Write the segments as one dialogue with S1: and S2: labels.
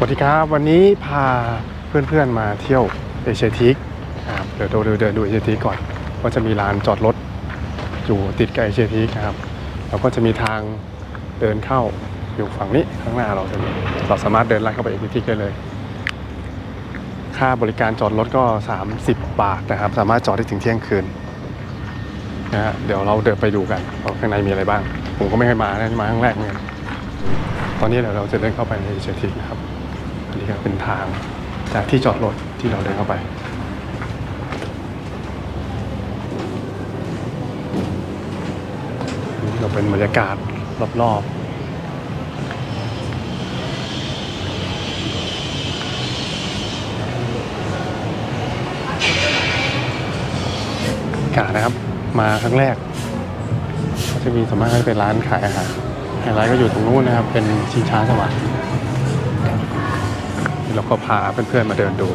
S1: สวัสดีครับ วันนี้พาเพื่อนๆมาเที่ยวเอเชียทิกนะครับเดี๋ยวเดินเดินดูเอเชียทิกก่อนก็จะมีลานจอดรถอยู่ติดกับเอเชียทิกนะครับแล้วก็จะมีทางเดินเข้าอยู่ฝั่งนี้ข้างหน้าเราจะมีเราสามารถเดินลัดเข้าไปเอเชียทิกได้เลย ค่าบริการจอดรถก็ 30 บาทนะครับ สามารถจอดได้ถึงเที่ยงคืนนะฮะเดี๋ยวเราเดินไปดูกันว่าข้างในมีอะไรบ้าง ผมก็ไม่เคยมานะมาครั้งแรกเนกันตอนนี้เดี๋ยวเราจะเดินเข้าไปในเอเชียทิกนะครับ อันนี้ก็เป็นทางจากที่จอดรถที่เราเดินเข้าไป นี่เราเป็นบรรยากาศรอบๆบรรยากาศนะครับ มาครั้งแรก ก็จะมีสวนมากก็จะเป็นร้านขายอาหารไฮไลท์ก็อยู่ตรงนู้นนะครับ เป็นชิงช้าสวรรค์ เราก็พาเพื่อนๆมาเดินดู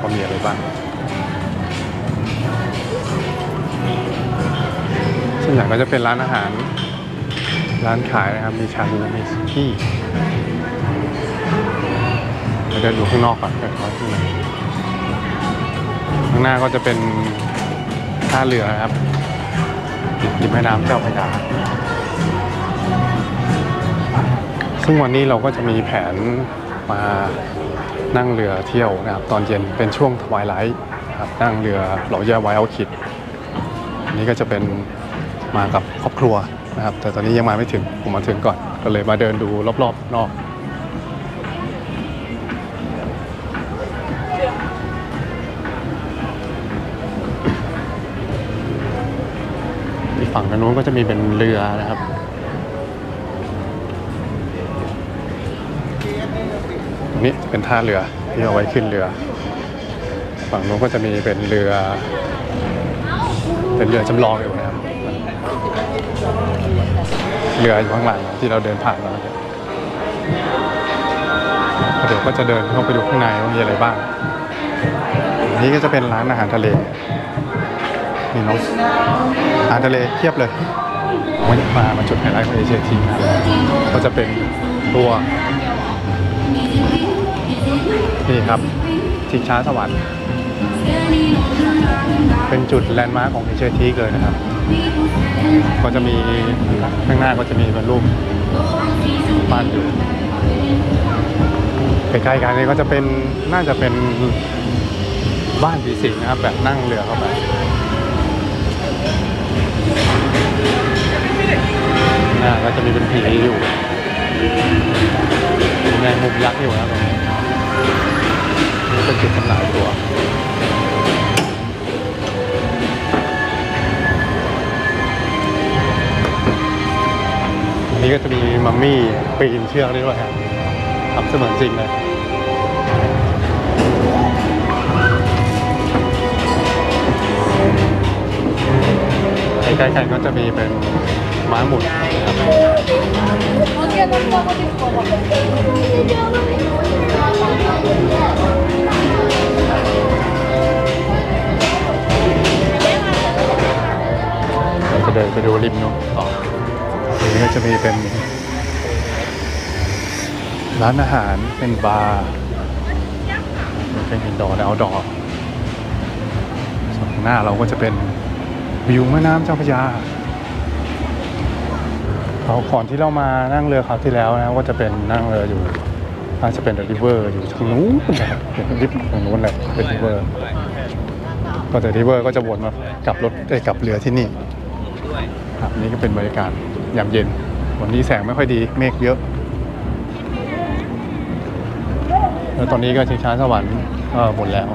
S1: ว่ามีอะไรบ้างส่วนใหญ่ก็จะเป็นร้านอาหาร ร้านขายนะครับ มีชาบูมีซุกี้มาเดินดูข้างนอกก่อนเดินเข้าข้างในข้างหน้าก็จะเป็นท่าเรือนะครับริมแม่น้ำเจ้าพระยาซึ่งวันนี้เราก็จะมีแผนมา นั่งเรือเที่ยวนะครับตอนเย็นเป็นช่วงทวายไลท์นะครับนั่งเรือหล่อแย่ไวเอาคิดอันนี้ก็จะเป็นมากับครอบครัวนะครับ แต่ตอนนี้ยังมาไม่ถึงผมมาถึงก่อน ก็เลยมาเดินดูรอบๆนอกอีกฝั่งนนู้นก็จะมีเป็นเรือนะครับ นี้เป็นท่าเรือที่เอาไว้ขึ้นเรือ ฝั่งนู้นก็จะมีเป็นเรือ เป็นเรือจำลองอยู่นะครับ เรืออยู่ข้างหลังที่เราเดินผ่านมาเนี่ยเดี๋ยวก็จะเดินเข้าไปดูข้างในว่ามีอะไรบ้าง นี้ก็จะเป็นร้านอาหารทะเลมีน้องอาหารทะเลเทียบเลยวันนี้มามาจุดไฮไลท์ของเอเชียทีนะครับก็จะเป็นตัว นี่ครับชิงช้าสวรรค์เป็นจุดแลนด์มาร์คของเอเชียทีกเลยนะครับ ก็จะมีข้างหน้าก็จะมีเป็นรูปบ้านอยู่ใกล้ๆกันนี่ก็จะเป็นน่าจะเป็นบ้านผีสิงนะครับ แบบนั่งเรือเข้าไปน้าก็จะมีเป็นผีอยู่มีแมงมุมยักษ์อยู่นะครับ เป็นจุดจำหน่ายตัวอันนี้ก็จะมีมัมมี่ปีนเชือกได้ด้วยครับทำเสมือนจริงเลยใกล้ๆกันก็จะมีเป็นม้าหมุนนะครับเร จะเดินไปดูริมนู้นต่อตรงนี้ก็จะมีเป็น ร้านอาหารเป็นบาร์เป็นอินดอร์และเอาดอร์ส่วนข้างหน้าเราก็จะเป็นวิวแม่น้ำเจ้าพระยาเราก่อนที่เรามานั่งเรือคราวที่แล้วนะก็จะเป็นนั่งเรืออยู่น่าจะเป็นเดลิเวอร์อยู่ทางนู้นนะครับเป็นริบตรงนู้นเลยเป็นริเวอร์ก็แต่ริเวอร์ก็จะวนมากลับรถเอ้ยกลับเรือที่นี่ ครับนี่ก็เป็นบรรยากาศยามเย็น วันนี้แสงไม่ค่อยดีเมฆเยอะ แล้วตอนนี้ก็ชิงช้าสวรรค์ก็หมดแล้ว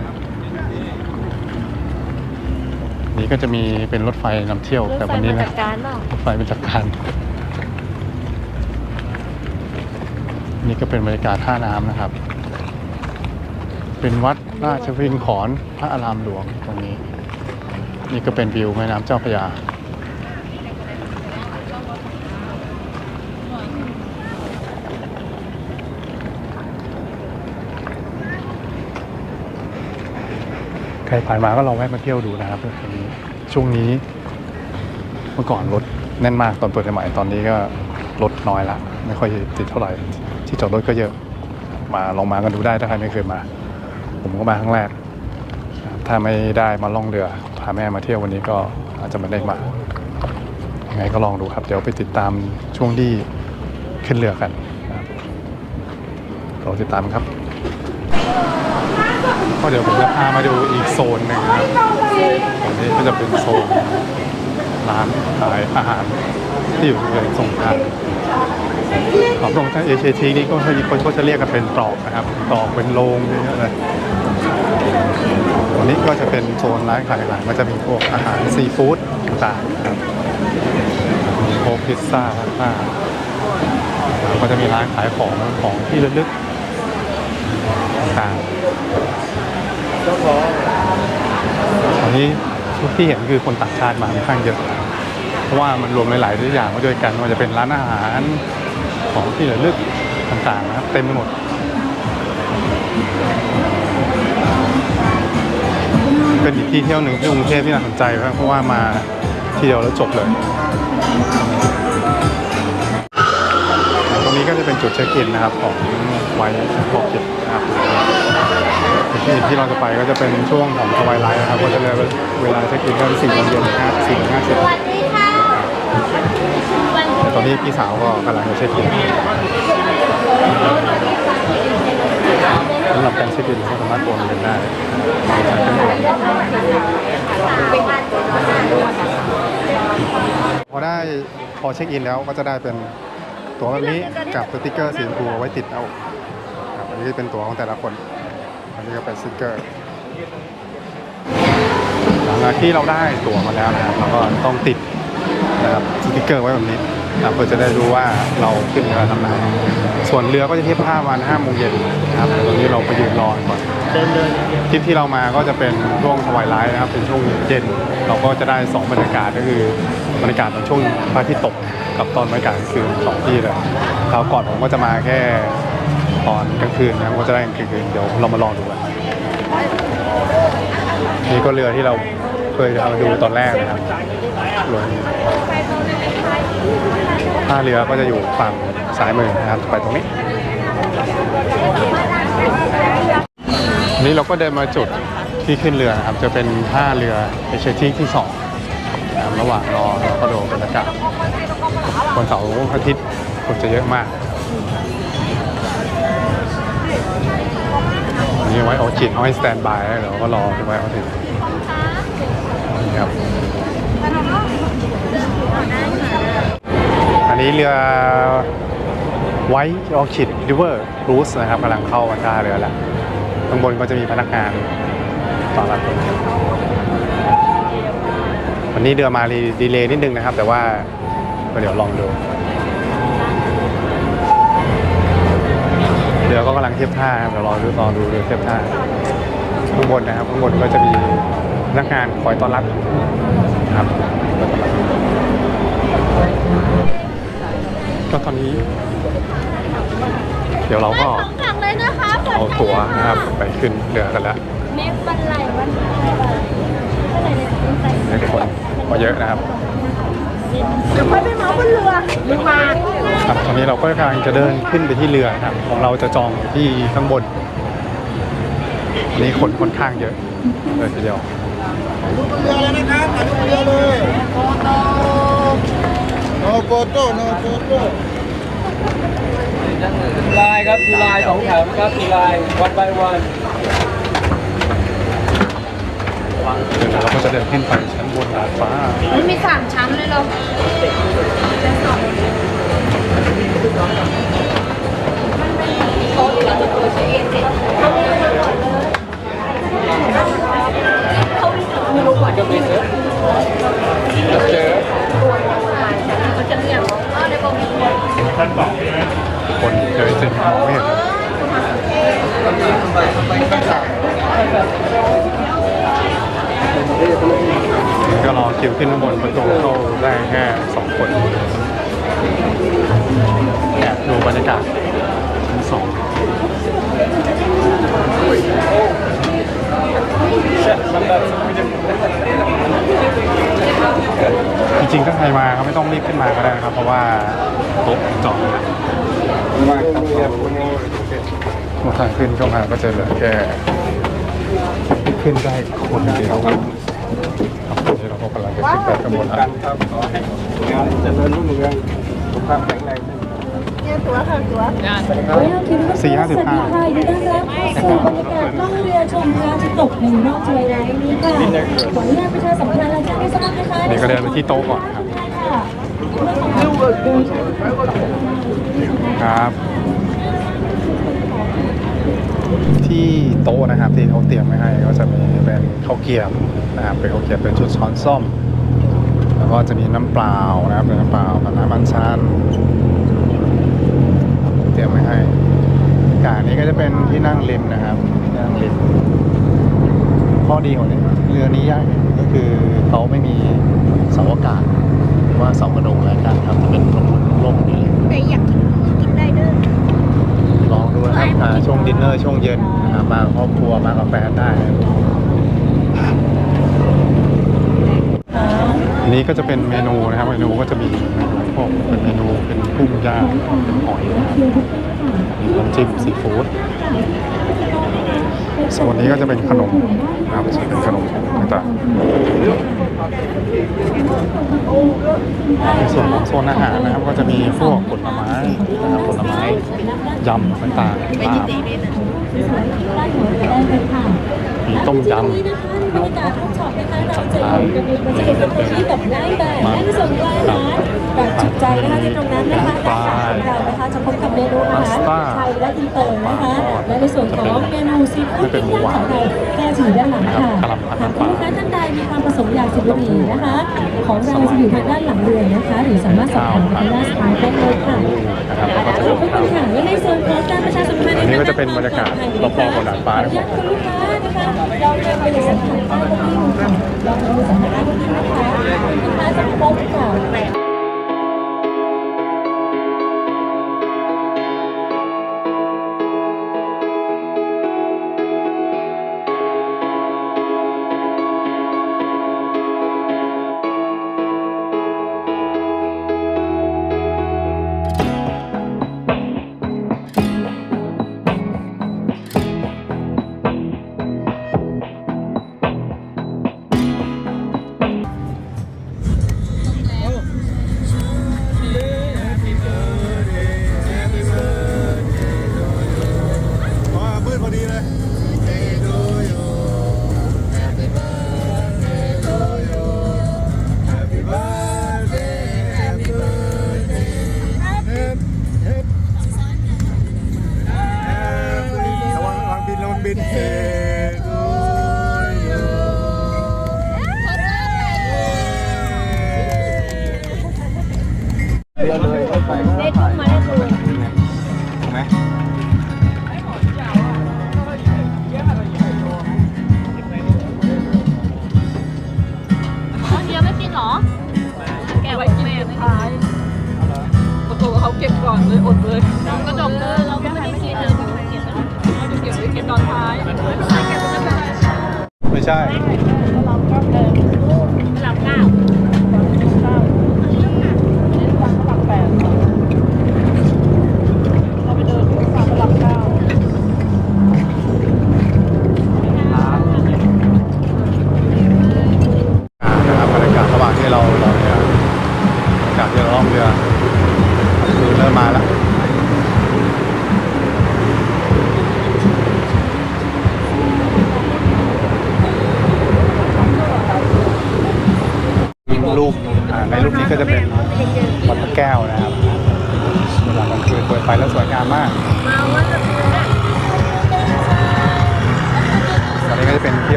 S1: นี่ก็จะมีเป็นรถไฟนำเที่ยวแต่วันนี้
S2: รถไฟมา
S1: นะ
S2: จากการเปล่าร
S1: ถไฟเป็นจักรการนี่ก็เป็นบรรยากาศท่าน้ำนะครับ เป็นวัดราชวิงขอนพระอารามหลวงตรงนี้ นี่ก็เป็นวิวแม่น้ำเจ้าพระยา ใครผ่านมาก็ลองแวะมาเที่ยวดูนะครับตรงนี้ช่วงนี้ เมื่อก่อนรถแน่นมากตอนเปิดใหม่ตอนนี้ก็รถน้อยละไม่ค่อยติดเท่าไหร่ ที่จอดรถก็เยอะมาลองมากันดูได้ถ้าใครไม่เคยมา ผมก็มาครั้งแรก ถ้าไม่ได้มาล่องเรือพาแม่มาเที่ยววันนี้ก็อาจจะไม่ได้มายังไงก็ลองดูครับ เดี๋ยวไปติดตามช่วงที่ขึ้นเรือกันนะครับรอติดตามครับ ก็เดี๋ยวผมจะพามาดูอีกโซนหนึ่งนะครับตรงนี้ก็จะเป็นโซนร้านขายอาหารที่อยู่เลยส่งทางของตรงทางเอเชียทีนี่ก็คนก็จะเรียกกันเป็นตรอกนะครับตรอกเป็นโรงเยอะเลยวันนี้ก็จะเป็นโซนร้านขายอาหารมันจะมีพวกอาหารซีฟู้ดต่างๆครับมีพวกพิซซ่าพาสต้าก็จะมีร้านขายของของที่ระลึกต่างๆ นี้ที่เห็นคือคนต่างชาติมาค่อนข้างเยอะ เพราะว่ามันรวมหลายๆอย่างมาด้วยกันมันจะเป็นร้านอาหารของที่ระลึกต่างๆนะครับเต็มไปหมดเป็นอีกที่เที่ยวหนึ่งที่กรุงเทพที่น่าสนใจเพราะว่ามาทีเดียวแล้วจบเลย ตรงนี้ก็จะเป็นจุดเช็คอินนะครับของไวท์พอเก็ต นะครับที่ที่เราจะไปก็จะเป็นช่วงของทวายไลท์นะครับก็จะเรียกว่าเวลาเช็คอินก็สี่โมงเย็นนะสี่ห้าสิบแต่ตอนนี้พี่สาวก็กำลังจะเช็คอินสำหรับการเช็คอินก็สามารถโอนเงินได้ใช้เครื่องโอนพอได้พอเช็คอินแล้วก็จะได้เป็นตั๋วแบบนี้กับสติกเกอร์สีชมพูเอาไว้ติดเอาครับ อันนี้เป็นตั๋วของแต่ละคน อันนี้ก็เป็นสติกเกอร์ หลังจากที่เราได้ตั๋วมาแล้วนะครับเราก็ต้องติดนะครับสติกเกอร์ไว้แบบนี้นะเพื่อจะได้รู้ว่าเราขึ้นเรือลำไหนส่วนเรือก็จะเทียบท่าวันห้าโมงเย็นนะครับต่ตอนนี้เราไปยืนรอก่อน
S2: เดินเดินอย่างเดียว
S1: ทริปที่เรามาก็จะเป็นช่วงทวายไลท์นะครับ เป็นช่วงเย็น เราก็จะได้สองบรรยากาศก็คือบรรยากาศตอนช่วงพระอาทิตย์ตกกับตอนบรรยากาศกลางคืนสองที่เลยคราวก่อนผมก็จะมาแค่ ตอนกลางคืนนะครับก็จะได้กลางคืนเดี๋ยวเรามาลองดูกันนี่ก็เรือที่เราเคยเอามาดูตอนแรกนะครับเรือนี้ท่าเรือก็จะอยู่ฝั่งซ้ายมือนะครับไปตรงนี้ นี้เราก็เดินมาจุดที่ขึ้นเรือนะครับจะเป็นท่าเรือเอเชียทีที่สองนะครับระหว่างรอเราก็ดูบรรยากาศวันเสาร์อาทิตย์คนจะเยอะมาก นนี้ไว้เอาจิตเอาให้สแตนบายแล้วเราก็รอไว้เอาถึงนี่ครับอันนี้เรือไว้ออคิดริเวอร์รูสนะครับกำลังเข้ามาท่าเรือแล้วข้างบนก็จะมีพนักงานต้อนรับวันนี้เรือมาดีเลย์นิดนึงนะครับ แต่ว่าก็เดี๋ยวลองดู ลังเทียบท่าครับเดี๋ยวรอดูรอดูเรือเทียบท่าข้างบนนะครับข้างบนก็จะมีพนักงานคอยต้อนรับนะครับก็ตอนนี้ เดี๋ยวเราก็
S3: หลังเลยนะคะ
S1: เอาตั๋วนะครับไปขึ้นเรือกันแล้ว
S3: เมฟวันไหลวันไหลวันไหลใน
S1: ในคนก็เยอะนะครับ
S3: เดี๋ยวค่อยไปเมาส์บนเรือมึงมา
S1: ครับตอนนี้เราก็กำลังจะเดินขึ้นไปที่เรือครับของเราจะจองอยู่ที่ข้างบนอันนี้คนค่อนข้างเยอะเลยทีเดียว
S2: เรือเลยนะครับถ่ายรูปเรือเลยโนโฟโต้โนโฟโต้
S4: ลายครับดูลายสองแถวนะครับดูลายวัน by วัน
S1: เดี๋ยวเราก็จะเดินขึ้นไปชั้นบนดาดฟ้า
S3: มันมีสามชั้นเลยเหรอ
S1: ประตูเข้าได้แค่สองคนแอบดูบรรยากาศชั้นสองจริงๆถ้าใครมาก็ไม่ต้องรีบขึ้นมาก็ได้นะครับ เพราะว่าโต๊ะจองแล้วางขึ้นเข้ามาก็จะเหลือแค่ ขึ้นได้คนเดียวครับครับตอน นี้เราก็กำลังจะขึ้นไปข้างบนแล้ว
S2: ครับขอให้งานเจริญรุ่งเรืองสุขภาพแข็งแรง
S3: เนี่ยตัวค่ะตัว
S1: สี่ห้าสิบห้า
S3: ค่ะยินดีต้อนรับเข้าสู่บรรยากาศล่องเรือชมพระอาทิตย์ตกในรอบทะเลน้ำนี้ค่ะขออนุญาตประชาสัมพันธ์รายการให้ทราบนะคะ
S1: นี่ก็เดินไปที่โต๊ะก่อนครับ
S3: ค่ะ
S1: ครับ ที่โต๊ะนะครับที่เขาเตรียมไว้ให้ก็จะมีเป็นข้าวเกรียบนะครับเป็นข้าวเกรียบเป็นชุดช้อนส้อม แล้วก็จะมีน้ำเปล่านะครับเป็นน้ำเปล่ากับน้ำมันชันเตรียมไว้ให้กานี้ก็จะเป็นที่นั่งริมนะครับที่นั่งริมข้อดีของนี้เรือนี้ยากก็คือเขาไม่มีเสาอากาศหรือว่าเสากระโดงอะไรกันครับจะเป็นลมๆนี่
S3: แต่อยากกินกินได้เด้อ
S1: ลองดูนะครับอ่าช่วงดินเนอร์ช่วงเย็นนะครับมากับครอบครัวมากับแฟนได้ นนี้ก็จะเป็นเมนูนะครับ เมนูก็จะมีพวกเป็นเมนูเป็นกุ้งย่างเป็นหอยนะครับมีน้ำจิ้มซีฟู้ดส่วนนี้ก็จะเป็นขนมนะครับจะเป็นขนมต่างๆในส่วนของโซนอาหารนะครับ ก็จะมีพวกผลไม้นะครับผลไม้ยำต่างๆลาบ มีต้มยำ
S3: บรรยากาศห้องช็อปนะคะเราจะอยู่กันจะเห็นสถานที่กับนายแบบและในส่วนของอาหารแบบจุใจนะคะที่ตรงนั้นนะคะด้านหลังของเรานะคะจะพบกับเมนูอาหารไทยและอินเตอร์นะคะและในส่วนของเมนูซีฟู้ดที่ย่างของเราแก้ถือด้านหลังค่ะหากคุณลูกค้าท่านใดมีความประสงค์อยากสิบบุหรี่นะคะ ของเราจะอยู่ทางด้านหลังเรือนะคะหรือสามารถสอบถามไปทางด้านซ้ายได้เลยค่ะ
S1: นะครับแล้วก็จะ
S3: ขอบคุณค่ะและในส่วนของการประชาสัมพันธ์
S1: อันนี้ก็จะเป็นบรรยากาศรอบๆของดาดฟ้า
S3: ขออนุญาตคุณลูกค้านะคะ เราเดินไปยังสัมผัสใต้ก็ยิ่งค่ะเราไปดูสัมผัสใต้ก็ยิ่นะคะลูกค้าจะพบกับ
S2: บิน
S1: ใช่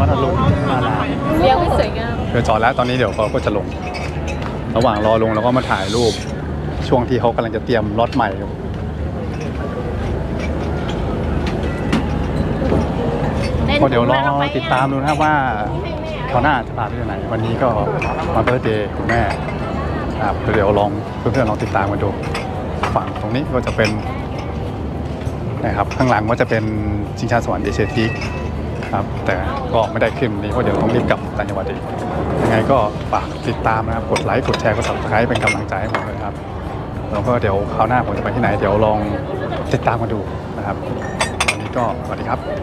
S1: วัด
S3: อ
S1: รุณมาลา
S5: เลี้ยงไม่สวยงาม
S1: เดี๋ยวจอดแล้วตอนนี้เดี๋ยวเขาก็จะลง ระหว่างรอลงเราก็มาถ่ายรูป ช่วงที่เขากำลังจะเตรียมรถใหม่อยู่ก็เดี๋ยวรอติดตามดูนะครับว่าคราวหน้าจะพาไปที่ไหน วันนี้ก็มาเบิร์เดย์คุณแม่ครับเดี๋ยวลองเพื่อนๆลองติดตามกันดู ฝั่งตรงนี้ก็จะเป็นนะครับข้างหลังก็จะเป็นชิงชาสวรรค์เอเชียที ครับ แต่ก็ไม่ได้ขึ้นนนี้เพราะเดี๋ยวต้องรีบกลับต่างจังหวัดอีกยังไงก็ฝากติดตามนะครับ กดไลค์ กดแชร์ กด subscribe เป็นกำลังใจให้ผมเลยครับ แล้วก็เดี๋ยวคราวหน้าผมจะไปที่ไหน เดี๋ยวลองติดตามมาดูนะครับ วันนี้ก็สวัสดีครับ